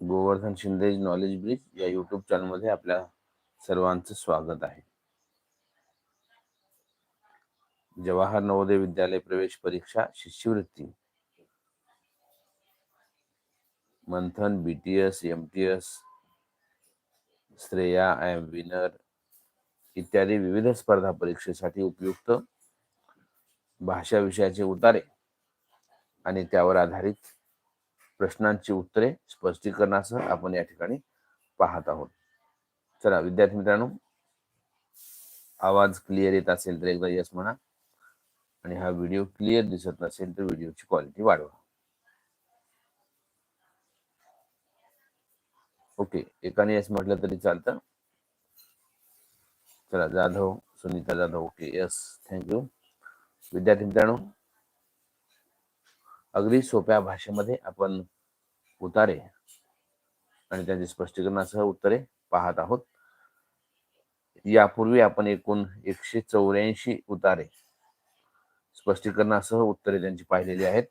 Govardhan Shinde knowledge bridge या YouTube चॅनलमध्ये आपल्या सर्वांचं स्वागत आहे. जवाहर नवोदय विद्यालय प्रवेश परीक्षा शिष्यवृत्ती. Manthan B T S M T S Shreya I M winner इत्यादी विविध स्पर्धा परीक्षेसाठी उपयुक्त भाषा विषयाचे उतारे आणि त्यावर आधारित प्रश्नांची उत्तरे स्पष्टीकरणासह आपण या ठिकाणी पाहत आहोत. चला विद्यार्थी मित्रांनो आवाज क्लिअर येत असेल तर एकदा यस म्हणा. आणि हा व्हिडिओ क्लिअर दिसत नसेल तर व्हिडिओची क्वालिटी वाढवा. ओके एकाने यस म्हटलं तरी चालतं. चला Jadhav Sunita Jadhav. Okay yes thank you विद्यार्थी मित्रांनो अगदी सोप्या भाषेमध्ये आपण उतारे आणि त्यांचे स्पष्टीकरणासह उत्तरे पाहत आहोत. यापूर्वी आपण एकूण एकशे चौऱ्याऐंशी उतारे स्पष्टीकरणासह उत्तरे त्यांची पाहिलेली आहेत.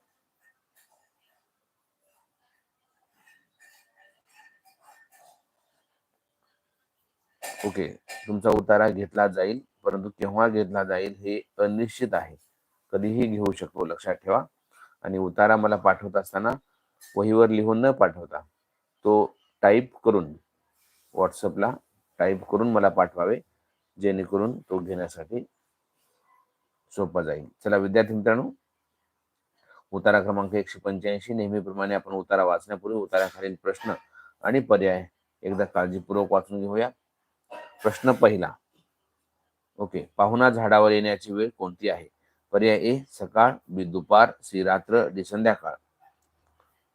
ओके तुमचा उतारा घेतला जाईल परंतु केव्हा घेतला जाईल हे अनिश्चित आहे. कधीही घेऊ शकतो लक्षात ठेवा. आणि उतारा मला पाठवत असताना वहीवर लिहून न पाठवता तो टाईप करून व्हॉट्सअपला टाईप करून मला पाठवावे जेणेकरून तो घेण्यासाठी सोपा जाईल. चला विद्यार्थी मित्रांनो उतारा क्रमांक एकशे पंच्याऐंशी. नेहमीप्रमाणे आपण उतारा वाचण्यापूर्वी उताराखालील प्रश्न आणि पर्याय एकदा काळजीपूर्वक वाचून घेऊया. प्रश्न पहिला. ओके पाहुणा झाडावर येण्याची वेळ कोणती आहे? पर्याय ए सकाळ बी दुपार सी रात्र डी संध्याकाळ.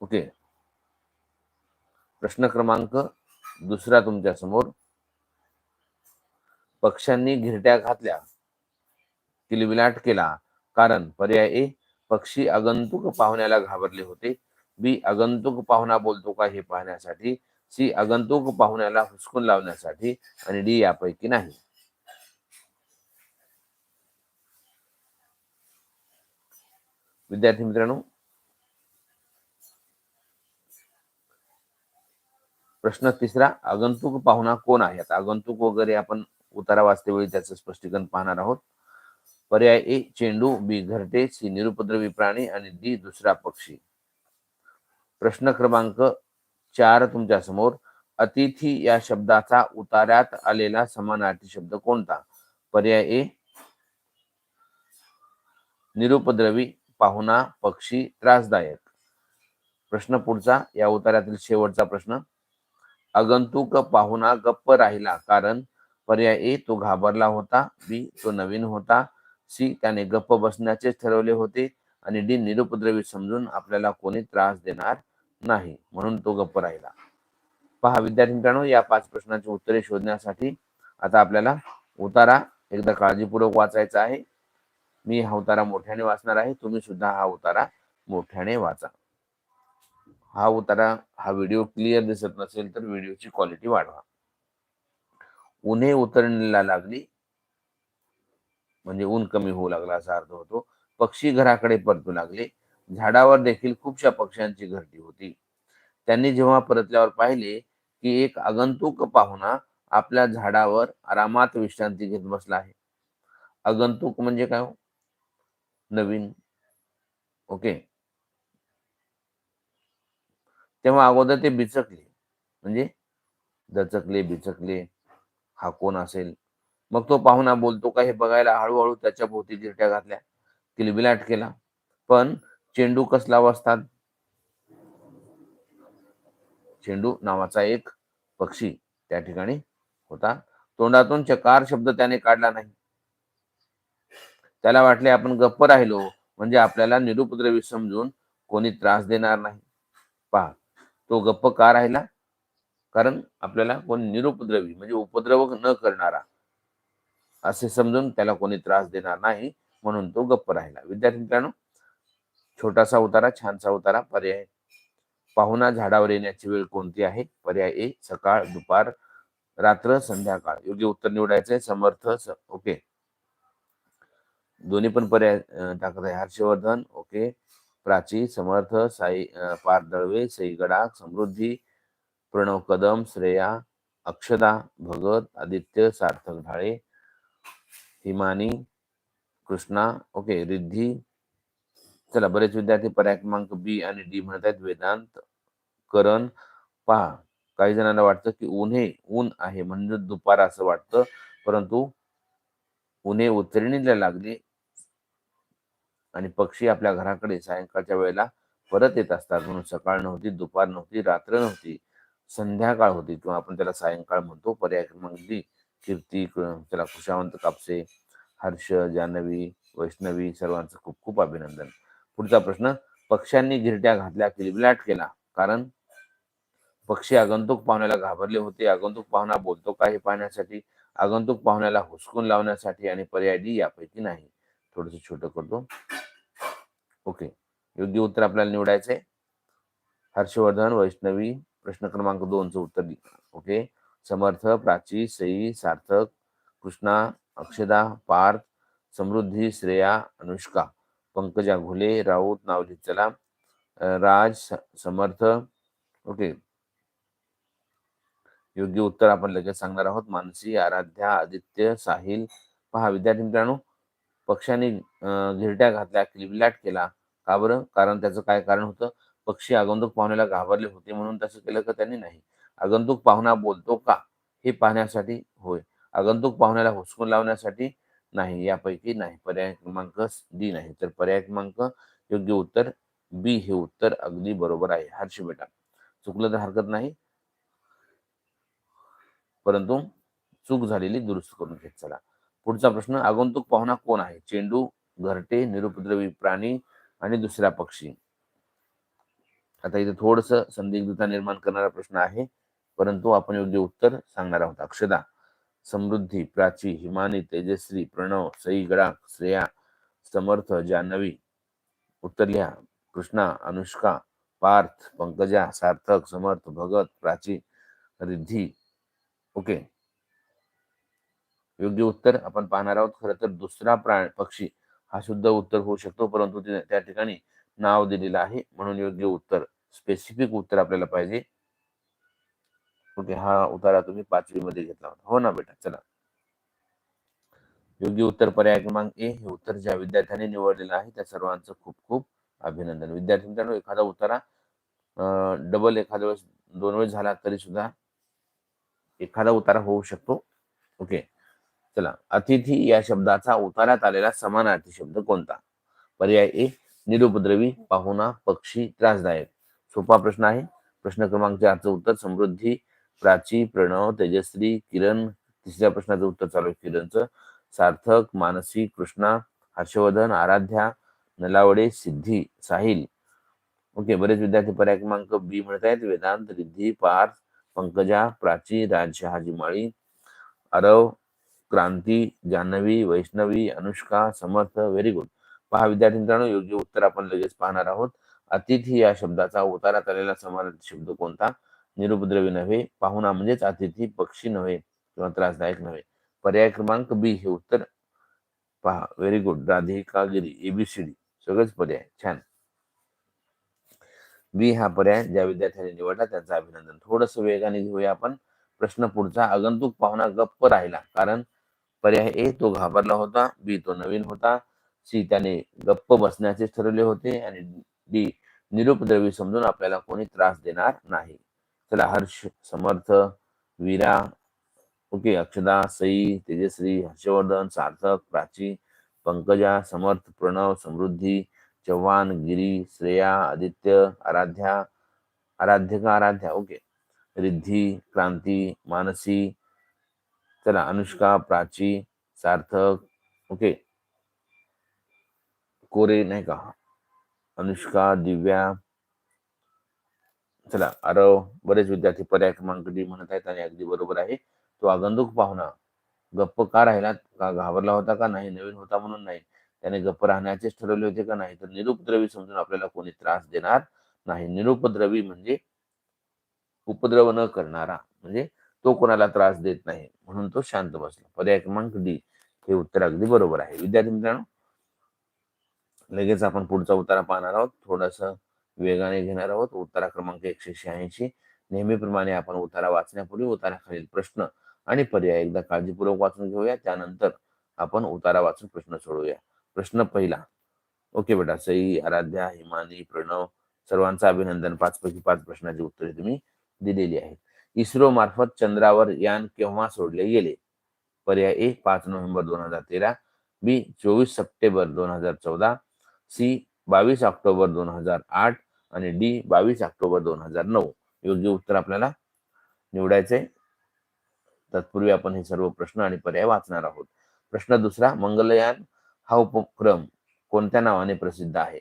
ओके. प्रश्न क्रमांक दुसरा तुमच्यासमोर पक्ष्यांनी घिरट्या घातल्या. किलबिलाट केला. कारण पर्याय ए पक्षी आगंतुक पाहुण्याला घाबरले होते. बी आगंतुक पाहुणा बोलतो का हे पाहण्यासाठी. सी आगंतुक पाहुण्याला हुसकून लावण्यासाठी. आणि डी यापैकी नाही. विद्यार्थी मित्रांनो प्रश्न तिसरा आगंतुक पाहुणा कोण आहे? आता आगंतुक वगैरे आपण उतारा वाचतेवेळी त्याचं स्पष्टीकरण पाहणार आहोत. पर्याय ए चेंडू बी घरटे सी निरुपद्रवी प्राणी आणि डी दुसरा पक्षी. प्रश्न क्रमांक चार तुमच्यासमोर अतिथी या शब्दाचा उतार्यात आलेला समानार्थी शब्द कोणता? पर्याय ए निरुपद्रवी पाहुणा पक्षी त्रासदायक. प्रश्न पुढचा या उतार्यातील शेवटचा प्रश्न. आगंतुक पाहुणा गप्प राहिला कारण पर्याय ए तो घाबरला होता बी तो नवीन होता सी त्याने गप्प बसण्याचेच ठरवले होते आणि डी निरुपद्रवी समजून आपल्याला कोणी त्रास देणार नाही म्हणून तो गप्प राहिला. पहा विद्यार्थी मित्रांनो या पाच प्रश्नांची उत्तरे शोधण्यासाठी आता आपल्याला उतारा एकदा काळजीपूर्वक वाचायचा आहे. मी हा उतारा मोठ्याने वाचणार आहे. तुम्ही सुद्धा हा उतारा मोठ्याने वाचा. हा उतारा हा व्हिडिओ क्लिअर दिसत नसेल तर व्हिडिओची क्वालिटी वाढवा. उन्हे उतरणीला लागली म्हणजे ऊन कमी होऊ लागला असा अर्थ होतो. पक्षी घराकडे परतू लागले. झाडावर देखील खूपशा पक्ष्यांची घरटी होती. त्यांनी जेव्हा परतल्यावर पाहिले की एक आगंतुक पाहुणा आपल्या झाडावर आरामात विश्रांती घेत बसला आहे. आगंतुक म्हणजे काय हो? नवीन. ओके? तेव्हा अगोदर ते बिचकले. म्हणजे दचकले बिचकले. हा कोण असेल? मग तो पाहुणा बोलतो का हे बघायला हळूहळू त्याच्या भोवती गिरट्या घातल्या. किलबिलाट केला. पण चेंडू कसला वाजतात चेंडू नावाचा एक पक्षी त्या ठिकाणी होता. तोंडातून चकार शब्द त्याने काढला नाही. त्याला वाटले आपण गप्प राहिलो म्हणजे आपल्याला निरुपद्रवी समजून कोणी त्रास देणार नाही. पहा तो गप्प का राहिला? कारण आपल्याला कोणी निरुपद्रवी म्हणजे उपद्रव न करणारा असे समजून त्याला कोणी त्रास देणार नाही म्हणून तो गप्प राहिला. विद्यार्थी मित्रांनो छोटासा उतारा छानसा उतारा पर्याय. पाहुणा झाडावर येण्याची वेळ कोणती आहे? पर्याय ए सकाळ दुपार रात्र संध्याकाळ. योग्य उत्तर निवडायचे समर्थ ओके. दोन्ही पण पर्याय टाकत आहे. हर्षवर्धन ओके. प्राची समर्थ साई पार दळवे सई गडाख समृद्धी प्रणव कदम श्रेया अक्षदा भगत आदित्य सार्थक ढाळे हिमानी कृष्णा ओके. रिद्धी. चला बरेच विद्यार्थी पर्याय क्रमांक बी आणि डी म्हणत आहेत. वेदांत करण पहा. काही जणांना वाटतं की उन्हे ऊन आहे म्हणजे दुपार असं वाटतं परंतु उन्हे उतरणीला लागले. आणि पक्षी आपल्या घराकडे सायंकाळच्या वेळेला परत येत असतात. म्हणून सकाळ नव्हती दुपार नव्हती रात्र नव्हती संध्याकाळ होती किंवा आपण त्याला सायंकाळ म्हणतो. पर्याय क्रमांक डी कीर्ती त्याला खुशावंत कापसे हर्ष जानवी वैष्णवी सर्वांचं खूप खूप अभिनंदन. पुढचा प्रश्न पक्ष्यांनी गिरट्या घातल्या किलबिलाट केला? कारण पक्षी आगंतुक पाहुण्याला घाबरले होते. आगंतुक पाहुणा बोलतो का हे पाहण्यासाठी? आगंतुक पाहुण्याला हुसकून लावण्यासाठी आणि पर्याय डी यापैकी नाही. थोडस छोटं करतो. ओके. योग्य उत्तर आपल्याला निवडायचंय हर्षवर्धन वैष्णवी प्रश्न क्रमांक दोनचं उत्तर ओके. समर्थ प्राची सई सार्थक कृष्णा अक्षदा पार्थ समृद्धी श्रेया अनुष्का पंकजा घुले राऊत नावली चला राज समर्थ. ओके. योग्य उत्तर आपण लगेच सांगणार आहोत. मानसी आराध्या आदित्य साहिल. पहा विद्यार्थी मित्रांनो पक्षाने घिरट्या घातल्या किलबिलाट केला. का बरं? कारण त्याचं काय कारण होतं? पक्षी आगंतुक पाहुण्याला घाबरले होते म्हणून तसं केलं का त्यांनी नाही. आगंतुक पाहुणा बोलतो का? हे पाहण्यासाठी होय. आगंतुक पाहुण्याला हुसकून लावण्यासाठी नाही यापैकी नाही. पर्याय क्रमांक डी नाही. तर पर्याय क्रमांक योग्य उत्तर बी. हे उत्तर अगदी बरोबर आहे. हर्ष बेटा चुकलं तर हरकत नाही. परंतु चूक झालेली दुरुस्त करून घेत चला. पुढचा प्रश्न आगंतुक पाहुणा कोण आहे? चेंडू घरटे निरुपद्रवी प्राणी आणि दुसरा पक्षी? आता इथे थोडस संदिग्धता निर्माण करणारा प्रश्न आहे परंतु आपण योग्य उत्तर सांगणार आहोत. अक्षदा समृद्धी प्राची हिमानी तेजस्वी प्रणव सई गडाख श्रेया समर्थ जान्हवी उत्तर लिहा. कृष्णा अनुष्का पार्थ पंकजा सार्थक समर्थ भगत प्राची रिद्धी. ओके. योग्य उत्तर आपण पाहणार आहोत. खरं तर दुसरा प्राण पक्षी हा सुद्धा उत्तर होऊ शकतो परंतु त्या ठिकाणी नाव दिलेलं आहे. म्हणून योग्य उत्तर स्पेसिफिक उत्तर आपल्याला पाहिजे. ओके हा उतारा तुम्ही पाचवी मध्ये घेतला होता. हो ना बेटा चला. योग्य उत्तर पर्याय क्रमांक ए हे उत्तर ज्या विद्यार्थ्यांनी निवडलेलं आहे त्या सर्वांचं खूप खूप अभिनंदन. विद्यार्थी मित्रांनो एखादा उतारा डबल एखाद्या वेळेस दोन वेळेस झाला तरी सुद्धा एखादा उतारा होऊ शकतो. ओके. चला. अतिथी या शब्दाचा उतारात आलेला समानार्थी शब्द कोणता? पर्याय ए निरुपद्रवी पाहुणा पक्षी त्रासदायक. सोपा प्रश्न आहे. प्रश्न क्रमांक चारचं उत्तर समृद्धी प्राची प्रणव तेजश्री किरण. तिसऱ्या प्रश्नाचं उत्तर चालू आहे किरणचं. सार्थक मानसी कृष्णा हर्षवर्धन आराध्या नलावडे सिद्धी साहिल. ओके बरेच विद्यार्थी पर्याय क्रमांक बी म्हणत आहेत. वेदांत रिद्धी पार्थ पंकजा प्राची राज शहाजी माळी अरव क्रांती जान्हवी वैष्णवी अनुष्का समर्थ व्हेरी गुड पहा विद्यार्थी मित्रांनो योग्य उत्तर आपण लगेच पाहणार आहोत. अतिथी या शब्दाचा उतारात आलेला समान शब्द कोणता? निरुपद्रवी नव्हे पाहुणा म्हणजेच अतिथी पक्षी नव्हे किंवा त्रासदायक नव्हे. पर्याय क्रमांक बी हे उत्तर पहा. व्हेरी गुड राधिकागिरी एबीसीडी सगळेच पर्याय. छान. बी हा पर्याय ज्या विद्यार्थ्यांनी निवडला त्यांचं अभिनंदन. थोडस वेगाने घेऊया आपण. प्रश्न पुढचा. आगंतुक पाहुणा गप्प राहिला. कारण पर्याय ए तो घाबरला होता. बी तो नवीन होता. सी त्याने गप्प बसण्याचे ठरवले होते. आणि डी निरुपद्रवी समजून आपल्याला कोणी त्रास देणार नाही. चला हर्ष समर्थ वीरा ओके अक्षदा सई तेजश्री हर्षवर्धन सार्थक प्राची पंकजा समर्थ प्रणव समृद्धी चव्हाण गिरी श्रेया आदित्य आराध्या आराध्य का आराध्या? ओके. रिद्धी क्रांती मानसी चला अनुष्का प्राची सार्थक ओके. कोरे नाही का? अनुष्का दिव्या. चला अरव बरेच विद्यार्थी पर्याय क्रमांक डी म्हणत आहेत आणि अगदी बरोबर आहे. तो आगंतुक पाहुणा. गप्प का राहिला का घाबरला होता का? नाही नवीन होता म्हणून नाही. त्याने गप्प राहण्याचेच ठरवले होते का? नाही तर निरुपद्रवी समजून आपल्याला कोणी त्रास देणार नाही. निरुपद्रवी म्हणजे उपद्रव न करणारा. म्हणजे तो कोणाला त्रास देत नाही. म्हणून तो शांत बसला. पर्याय क्रमांक डी. हे उत्तर अगदी बरोबर आहे. विद्यार्थी मित्रांनो लगेच आपण पुढचा उतारा पाहणार आहोत. थोडस वेगाने घेणार आहोत. उत्तरा क्रमांक एकशे शहाऐंशी. नेहमीप्रमाणे आपण उतारा वाचण्यापूर्वी उताराखालील प्रश्न आणि पर्याय एकदा काळजीपूर्वक वाचून घेऊया. त्यानंतर आपण उतारा वाचून प्रश्न सोडवूया. प्रश्न पहिला. ओके बेटा सई आराध्या हिमानी प्रणव सर्वांचं अभिनंदन. पाच पैकी पाच प्रश्नाची उत्तरे तुम्ही दिलेली आहेत. इस्रो मार्फत चंद्रावर यान केव्हा सोडले गेले? पर्याय ए पाच नोव्हेंबर दोन हजार तेरा. बी चोवीस सप्टेंबर दोन हजार चौदा. सी बावीस ऑक्टोबर दोन हजार आठ. आणि डी बावीस ऑक्टोबर दोन हजार नऊ. योग्य उत्तर आपल्याला निवडायचे तत्पूर्वी आपण हे सर्व प्रश्न आणि पर्याय वाचणार आहोत. प्रश्न दुसरा मंगलयान हा उपक्रम कोणत्या नावाने प्रसिद्ध आहे?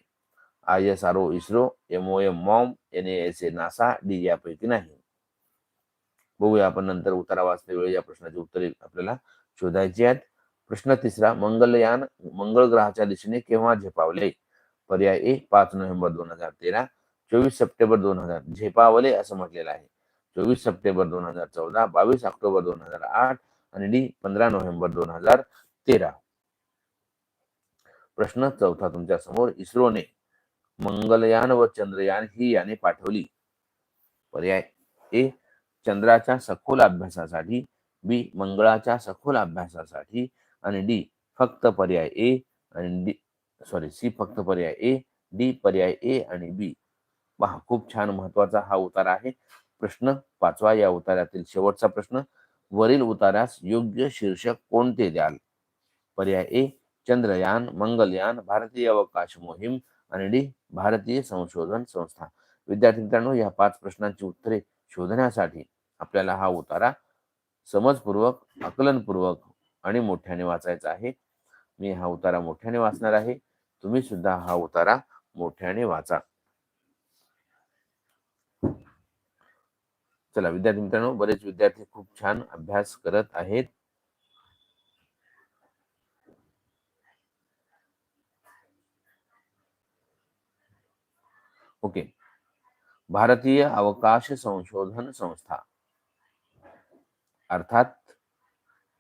I S R O ISRO M O M MOM N S A NASA D यापैकी नाही. बघूया आपण नंतर उतारा वाचण्यावेळी वेळी या प्रश्नाची उत्तरे आपल्याला शोधायची आहेत. प्रश्न तिसरा मंगलयान मंगळ ग्रहाच्या दिशेने केव्हा झेपावले? पर्याय ए पाच नोव्हेंबर दोन हजार तेरा चोवीस सप्टेंबर दोन हजार झेपावले असं म्हटलेलं आहे. चोवीस सप्टेंबर दोन हजार चौदा बावीस ऑक्टोबर दोन हजार आठ आणि डी पंधरा नोव्हेंबर दोन हजार तेरा. प्रश्न चौथा तुमच्यासमोर इस्रोने मंगलयान व चंद्रयान ही याने पाठवली. पर्याय ए चंद्राच्या सखोल अभ्यासासाठी बी मंगळाच्या सखोल अभ्यासासाठी आणि डी फक्त पर्याय ए आणि डी सॉरी सी फक्त पर्याय ए डी पर्याय ए आणि बी पहा खूप छान महत्त्वाचा हा उतारा आहे. प्रश्न पाचवा या उतार्यातील शेवटचा प्रश्न. वरील उतारास योग्य शीर्षक कोणते द्याल? पर्याय ए चंद्रयान मंगलयान भारतीय अवकाश मोहीम आणि डी भारतीय संशोधन संस्था. विद्यार्थी मित्रांनो या पाच प्रश्नांची उत्तरे शोधण्यासाठी आपल्याला हा उतारा समजपूर्वक आकलनपूर्वक आणि मोठ्याने वाचायचा आहे. मी हा उतारा मोठ्याने वाचणार आहे. तुम्ही सुद्धा हा उतारा मोठ्याने वाचा. चला विद्यार्थी मित्रांनो बरेच विद्यार्थी खूप छान अभ्यास करत आहेत ओके भारतीय अवकाश संशोधन संस्था. अर्थात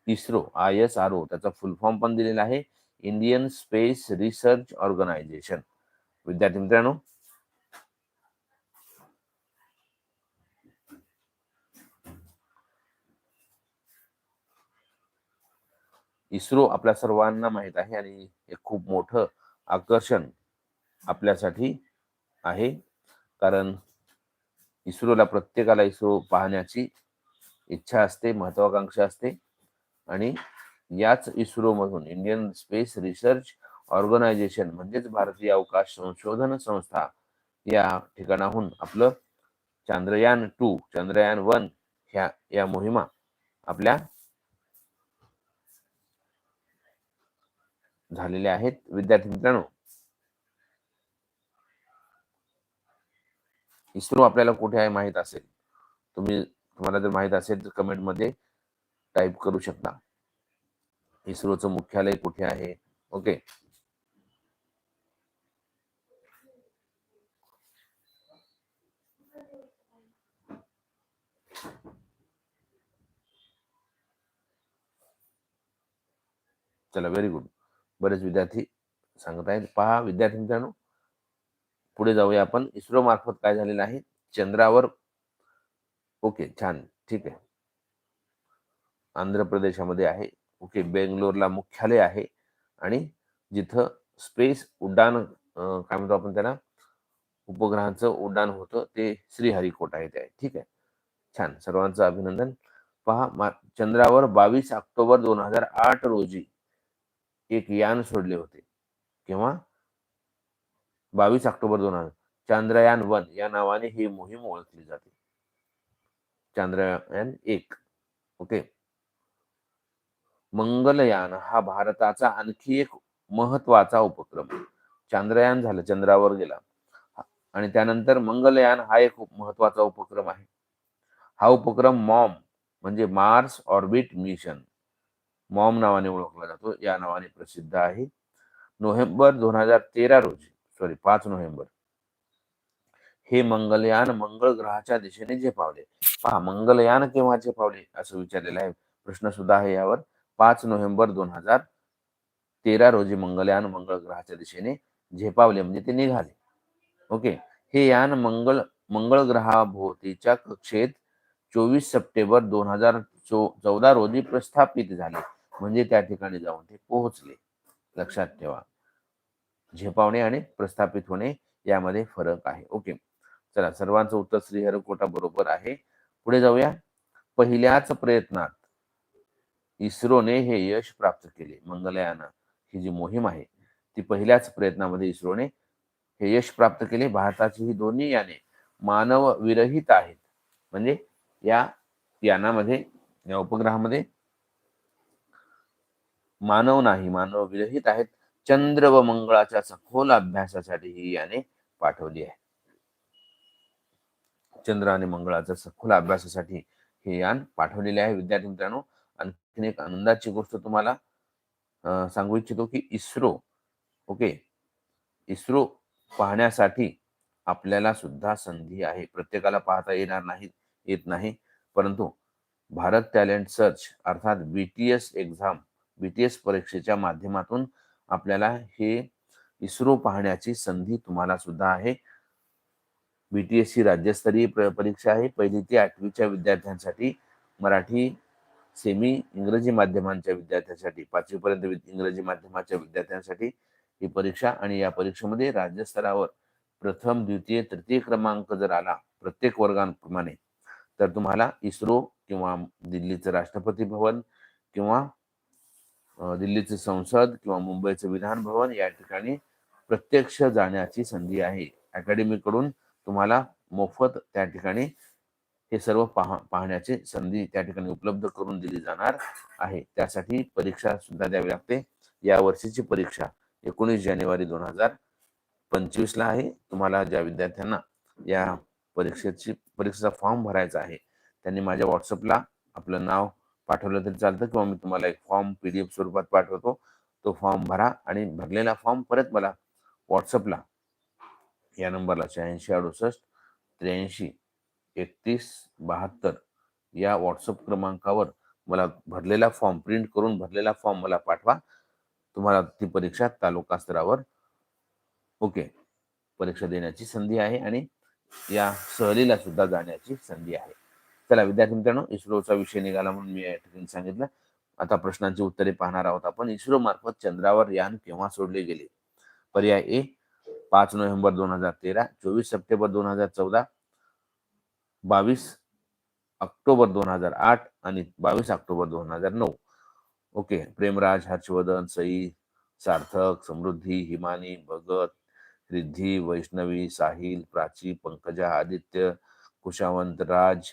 ISRO I S R O त्याचा फुल फॉर्म पण दिलेला आहे. इंडियन स्पेस रिसर्च ऑर्गनायझेशन विद्यार्थी मित्रांनो इस्रो आपल्या सर्वांना माहीत आहे आणि हे खूप मोठं आकर्षण आपल्यासाठी आहे. कारण इस्रोला प्रत्येकाला इस्रो पाहण्याची इच्छा असते महत्वाकांक्षा असते. आणि याच इस्रोमधून इंडियन स्पेस रिसर्च ऑर्गनायझेशन म्हणजेच भारतीय अवकाश संशोधन संस्था या ठिकाणाहून आपलं चांद्रयान टू चंद्रयान वन ह्या या मोहिमा आपल्या झालेल्या आहेत. विद्यार्थी मित्रांनो इस्रो आपल्याला कुठे आहे माहीत असेल तुम्ही तुम्हाला जर माहीत असेल तर कमेंटमध्ये टाईप करू शकता. इस्रोचं मुख्यालय कुठे आहे? ओके. चला व्हेरी गुड बरेच विद्यार्थी सांगत आहेत. पहा विद्यार्थी मित्रांनो पुढे जाऊया आपण. इस्रो मार्फत काय झालेलं आहे? चंद्रावर. ओके छान. ठीक आहे. आंध्र प्रदेशामध्ये आहे. ओके बेंगलोरला मुख्यालय आहे. आणि जिथं स्पेस उड्डाण काय म्हणतो आपण त्याला? उपग्रहाचं उड्डाण होतं. ते श्रीहरिकोटा येथे आहे ठीक आहे. छान. सर्वांचं अभिनंदन. पहा चंद्रावर बावीस ऑक्टोबर दोन हजार आठ रोजी एक यान सोडले होते. केव्हा? बावीस ऑक्टोबर दोन हजार चांद्रयान वन या नावाने ही मोहीम ओळखली जाते. चांद्रयान एक ओके. मंगलयान हा भारताचा आणखी एक महत्त्वाचा उपक्रम. चांद्रयान झालं चंद्रावर गेला. आणि त्यानंतर मंगलयान हा एक महत्त्वाचा उपक्रम आहे. हा उपक्रम मॉम म्हणजे मार्स ऑर्बिट मिशन मॉम नावाने ओळखला जातो. या नावाने प्रसिद्ध आहे. नोव्हेंबर दोन हजार तेरा रोजी सॉरी पाच नोव्हेंबर. हे मंगलयान मंगळ ग्रहाच्या दिशेने झेपावले पहा मंगलयान केव्हा झेपावले असं विचारलेलं आहे. प्रश्न सुद्धा आहे यावर. पाच नोव्हेंबर दोन हजार तेरा रोजी मंगलयान मंगळ ग्रहाच्या दिशेने झेपावले म्हणजे ते निघाले. ओके? हे यान मंगळ मंगळ ग्रहाभोवतीच्या कक्षेत चोवीस सप्टेंबर दोन हजार चौदा रोजी प्रस्थापित झाले. म्हणजे त्या ठिकाणी जाऊन ते पोहोचले. लक्षात ठेवा. झेपावणे आणि प्रस्थापित होणे यामध्ये फरक आहे. ओके. चला सर्वांचं उत्तर श्रीहरकोटा बरोबर आहे. पुढे जाऊया. पहिल्याच प्रयत्नात इस्रोने हे यश प्राप्त केले. मंगलयाना ही जी मोहीम आहे ती पहिल्याच प्रयत्नामध्ये इस्रोने हे यश प्राप्त केले. भारताची ही दोन्ही याने मानव विरहित आहेत. म्हणजे या यानामध्ये या उपग्रहामध्ये मानव नाही मानव विरहित आहेत. चंद्र व मंगळाच्या सखोल अभ्यासासाठी ही याने पाठवली आहे. चंद्र आणि मंगळाच्या सखोल अभ्यासासाठी हे यान पाठवलेले आहे. विद्यार्थी मित्रांनो आणखीन एक आनंदाची गोष्ट तुम्हाला सांगू इच्छितो की इस्रो ओके इस्रो पाहण्यासाठी आपल्याला सुद्धा संधी आहे. प्रत्येकाला पाहता येणार नाही येत नाही. परंतु भारत टॅलेंट सर्च अर्थात बीटीएस एक्झाम बीटीएस परीक्षेच्या माध्यमातून आपल्याला हे इस्रो पाहण्याची संधी तुम्हाला सुद्धा आहे. बीटीएस ही राज्यस्तरीय परीक्षा आहे. पहिली ते आठवीच्या विद्यार्थ्यांसाठी मराठी सेमी इंग्रजी माध्यमांच्या विद्यार्थ्यांसाठी पाचवीपर्यंत इंग्रजी माध्यमाच्या विद्यार्थ्यांसाठी ही परीक्षा आणि या परीक्षेमध्ये राज्यस्तरावर प्रथम द्वितीय तृतीय क्रमांक जर आला प्रत्येक वर्गांप्रमाणे तर तुम्हाला इस्रो किंवा दिल्लीचं राष्ट्रपती भवन किंवा दिल्लीचे संसद किंवा मुंबईचं विधान भवन या ठिकाणी प्रत्यक्ष जाण्याची संधी आहे. अकॅडमीकडून तुम्हाला मोफत त्या ठिकाणी हे सर्व पाह पाहण्याची संधी त्या ठिकाणी उपलब्ध करून दिली जाणार आहे. त्यासाठी परीक्षा सुद्धा द्यावी लागते. या वर्षीची परीक्षा एकोणीस जानेवारी दोन हजार पंचवीस ला आहे. तुम्हाला ज्या विद्यार्थ्यांना या परीक्षेची परीक्षेचा फॉर्म भरायचा आहे त्यांनी माझ्या व्हॉट्सअपला आपलं नाव पाठवलं तरी चालतं किंवा मी तुम्हाला एक फॉर्म पी डी एफ स्वरूपात पाठवतो. तो फॉर्म भरा आणि भरलेला फॉर्म परत मला व्हॉट्सअपला. या नंबरला शहाऐंशी अडुसष्ट त्र्याऐंशी एकतीस बहात्तर या व्हॉट्सअप क्रमांकावर मला भरलेला फॉर्म प्रिंट करून भरलेला फॉर्म मला पाठवा. तुम्हाला ती परीक्षा तालुका स्तरावर ओके. परीक्षा देण्याची संधी आहे आणि या सहलीला सुद्धा जाण्याची संधी आहे. चला विद्यार्थी मित्रांनो इस्रोचा विषय निघाला म्हणून मी या ठिकाणी सांगितलं. आता प्रश्नांची उत्तरे पाहणार आहोत आपण. इस्रो मार्फत चंद्रावर यान केव्हा सोडले गेले? पर्याय ए पाच नोव्हेंबर दोन हजार तेरा चोवीस सप्टेंबर दोन हजार चौदा बावीस ऑक्टोबर दोन हजार आठ आणि बावीस ऑक्टोबर दोन हजार नऊ. ओके प्रेमराज हर्षवर्धन सई सार्थक समृद्धी हिमानी भगत रिद्धी वैष्णवी साहिल प्राची पंकजा आदित्य कुशावंत राज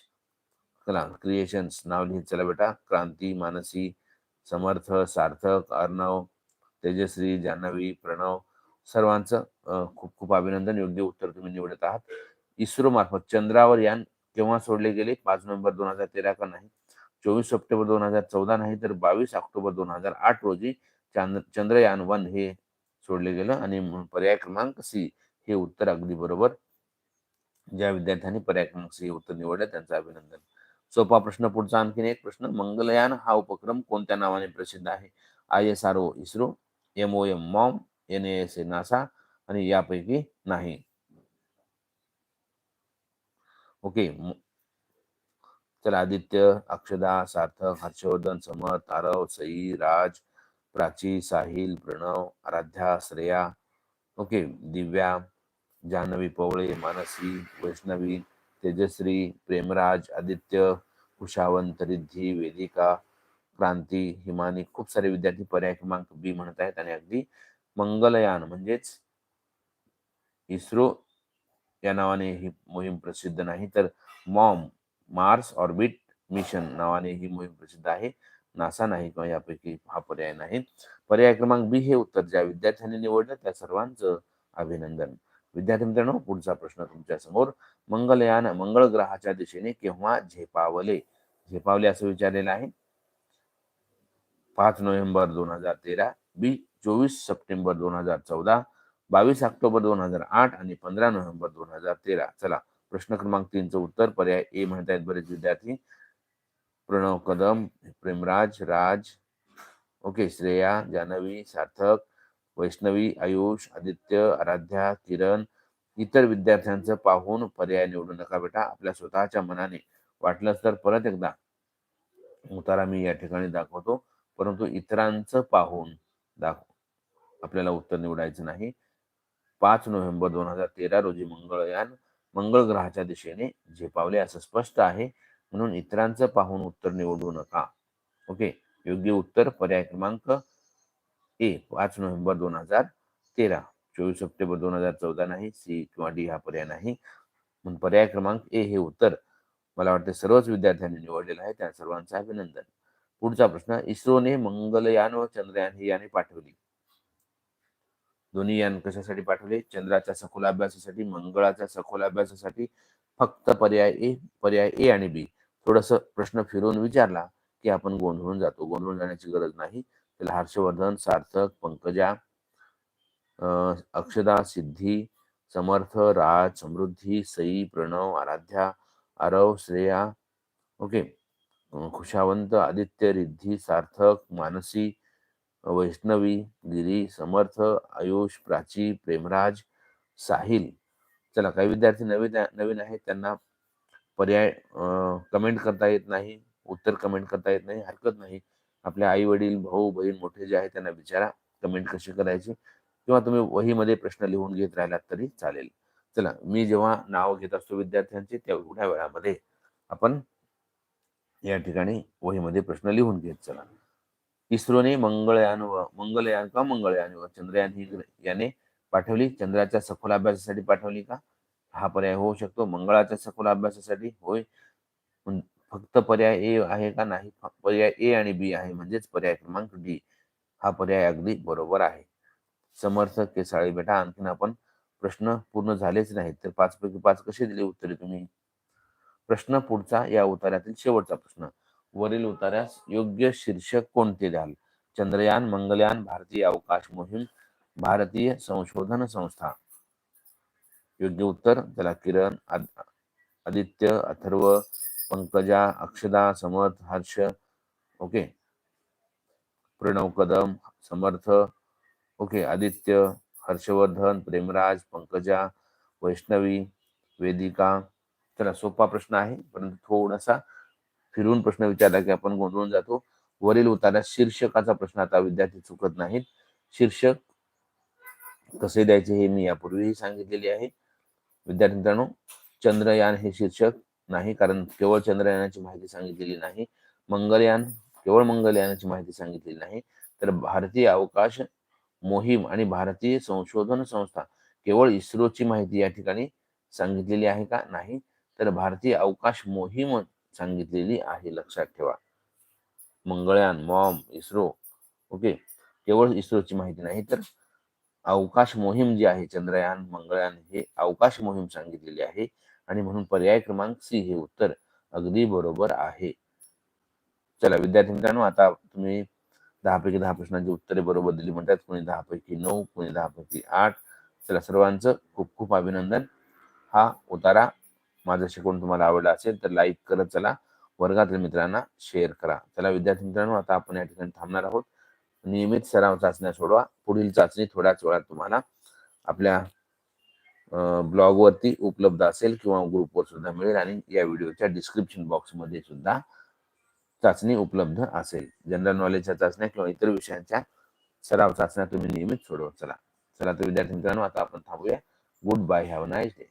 कला क्रिएशन्स नाव लिहित चला बेटा. क्रांती मानसी समर्थ सार्थक अर्णव तेजश्री जान्हवी प्रणव सर्वांचं खूप खूप अभिनंदन. योग्य उत्तर तुम्ही निवडत आहात. इस्रो मार्फत चंद्रावर यान केव्हा सोडले गेले? पाच नोव्हेंबर दोन हजार तेरा का नाही? चोवीस सप्टेंबर दोन हजार चौदा नाही तर बावीस ऑक्टोबर दोन हजार आठ रोजी चांद्र चंद्रयान वन हे सोडले गेलं. आणि पर्याय क्रमांक सी हे उत्तर अगदी बरोबर. ज्या विद्यार्थ्यांनी पर्याय क्रमांक सी उत्तर निवडलं त्यांचं अभिनंदन. सोपा प्रश्न पुढचा आणखीन एक प्रश्न. मंगलयान हा उपक्रम कोणत्या नावाने प्रसिद्ध आहे? I S R O ISRO M O M MOM N S A NASA आणि यापैकी नाही. ओके. चला आदित्य अक्षदा सार्थक हर्षवर्धन समर्थ आरव सई राज प्राची साहिल प्रणव आराध्या श्रेया. ओके. दिव्या जान्हवी पवळे मानसी वैष्णवी तेजश्री प्रेमराज आदित्य कुशावंत रिद्धी वेदिका क्रांती हिमानी खूप सारे विद्यार्थी पर्याय क्रमांक बी म्हणत आहेत आणि अगदी मंगलयान म्हणजेच इस्रो या नावाने ही मोहीम प्रसिद्ध नाही तर मॉम मार्स ऑर्बिट मिशन नावाने ही मोहीम प्रसिद्ध आहे. नासा नाही किंवा यापैकी हा पर्याय नाही. पर्याय क्रमांक बी हे उत्तर ज्या विद्यार्थ्यांनी निवडलं त्या सर्वांचं अभिनंदन. विद्यार्थी मित्रांनो पुढचा प्रश्न तुमच्यासमोर मंगलयान मंगळ ग्रहाच्या दिशेने केव्हा झेपावले? झेपावले असं विचारलेलं आहे. पाच नोव्हेंबर दोन हजार तेरा बी चोवीस सप्टेंबर दोन हजार चौदा बावीस ऑक्टोबर दोन हजार आठ आणि पंधरा नोव्हेंबर दोन हजार तेरा. चला प्रश्न क्रमांक तीनचं उत्तर पर्याय ए म्हणत आहेत बरेच विद्यार्थी. प्रणव कदम प्रेमराज राज. ओके श्रेया जानवी सार्थक. वैष्णवी आयुष आदित्य आराध्या किरण इतर विद्यार्थ्यांचं पाहून पर्याय निवडू नका बेटा. आपल्या स्वतःच्या मनाने वाटलंच तर परत एकदा उतारा मी या ठिकाणी दाखवतो. परंतु इतरांचं पाहून दाखव. आपल्याला उत्तर निवडायचं नाही. पाच नोव्हेंबर दोन हजार तेरा रोजी मंगळयान मंगळ ग्रहाच्या दिशेने झेपावले असं स्पष्ट आहे. म्हणून इतरांचं पाहून उत्तर निवडू नका. ओके? योग्य उत्तर पर्याय क्रमांक ए पाच नोव्हेंबर दोन हजार तेरा. चोवीस सप्टेंबर दोन हजार चौदा नाही सी किंवा डी हा पर्याय नाही. म्हणून पर्याय क्रमांक ए हे उत्तर मला वाटते सर्वच विद्यार्थ्यांनी निवडलेलं आहे. त्या सर्वांचं अभिनंदन. पुढचा प्रश्न इस्रोने मंगलयान व चंद्रयान ही याने पाठवली. दोन्ही यान कशासाठी पाठवले? चंद्राच्या सखोल अभ्यासासाठी मंगळाच्या सखोल अभ्यासासाठी. फक्त पर्याय ए पर्याय ए आणि बी. थोडस प्रश्न फिरवून विचारला की आपण गोंधळून जातो. गोंधळून जाण्याची गरज नाही. त्याला हर्षवर्धन सार्थक पंकजा अक्षदा सिद्धी समर्थ राज समृद्धी सई प्रणव आराध्या आरव श्रेया ओके. खुशावंत आदित्य रिद्धी सार्थक मानसी वैष्णवी गिरी समर्थ आयुष प्राची प्रेमराज साहिल. चला काही विद्यार्थी नवीन नवीन आहेत त्यांना पर्याय कमेंट करता येत नाही उत्तर कमेंट करता येत नाही हरकत नाही. आपल्या आई वडील भाऊ बहीण मोठे जे आहेत त्यांना विचारा कमेंट कशी करायची? किंवा तुम्ही वहीमध्ये प्रश्न लिहून घेत राहिलात तरी चालेल. चला मी जेव्हा नाव घेत असतो विद्यार्थ्यांचे तेवढ्या वेळामध्ये आपण या ठिकाणी वहीमध्ये प्रश्न लिहून घेत चला. इस्रोने मंगळयान व मंगलयान का मंगळयान व चंद्रयान ही याने पाठवली. चंद्राच्या सखोल अभ्यासासाठी पाठवली का? हा पर्याय होऊ शकतो. मंगळाच्या सखोल अभ्यासासाठी होय. फक्त पर्याय ए आहे का नाही? पर्याय ए आणि बी आहे म्हणजेच पर्याय क्रमांक डी. हा पर्याय अगदी बरोबर आहे. समर्थ केसाळी बेटा आणखीन आपण प्रश्न पूर्ण झालेच नाहीत तर पाच पैकी पाच कसे दिले उत्तरे तुम्ही? प्रश्न पुढचा या उतार्यातील शेवटचा प्रश्न. वरील उतार्यास योग्य शीर्षक कोणते द्याल? चंद्रयान मंगलयान भारतीय अवकाश मोहीम भारतीय संशोधन संस्था. योग्य उत्तर त्याला किरण आदित्य अथर्व पंकजा अक्षदा समर्थ हर्ष. ओके. प्रणव कदम समर्थ. ओके आदित्य हर्षवर्धन प्रेमराज पंकजा वैष्णवी वेदिका. चला सोपा प्रश्न आहे परंतु थोडासा फिरून प्रश्न विचारला की आपण गोंधळून जातो. वरील उतारा शीर्षकाचा प्रश्न आता विद्यार्थी चुकत नाहीत. शीर्षक कसे द्यायचे हे मी यापूर्वीही सांगितलेले आहे. विद्यार्थी मित्रांनो चंद्रयान हे शीर्षक नाही कारण केवळ चंद्रयानाची माहिती सांगितलेली नाही मंगलयान केवळ मंगलयानाची माहिती सांगितलेली नाही तर भारतीय अवकाश मोहीम आणि भारतीय संशोधन संस्था केवळ इस्रोची माहिती या ठिकाणी सांगितलेली आहे का? नाही तर भारतीय अवकाश मोहीम सांगितलेली आहे लक्षात ठेवा. मंगळयान मॉम इस्रो ओके केवळ इस्रोची माहिती नाही तर अवकाश मोहीम जी आहे चंद्रयान मंगळयान हे अवकाश मोहीम सांगितलेली आहे आणि म्हणून पर्याय क्रमांक सी हे उत्तर अगदी बरोबर आहे. चला विद्यार्थी मित्रांनो आता तुम्ही दहापैकी दहा प्रश्नांची उत्तरे बरोबर दिली म्हणतात. कोणी दहापैकी नऊ कोणी दहा पैकी आठ. चला सर्वांचं खूप खूप अभिनंदन. हा उतारा माझं शिकवण तुम्हाला आवडला असेल तर लाईक करत चला. वर्गातील मित्रांना शेअर करा. चला विद्यार्थी मित्रांनो आता आपण या ठिकाणी थांबणार आहोत. नियमित सराव चाचण्या सोडवा. पुढील चाचणी थोड्याच वेळात तुम्हाला आपल्या ब्लॉगवरती उपलब्ध असेल किंवा ग्रुपवर सुद्धा मिळेल आणि या व्हिडिओच्या डिस्क्रिप्शन बॉक्समध्ये सुद्धा चाचणी उपलब्ध असेल. जनरल नॉलेजच्या चाचण्या किंवा इतर विषयांच्या सराव चाचण्या तुम्ही नियमित सोडवत चला. चला तर विद्यार्थी मित्रांनो आता आपण थांबूया. Good bye. Have nice day.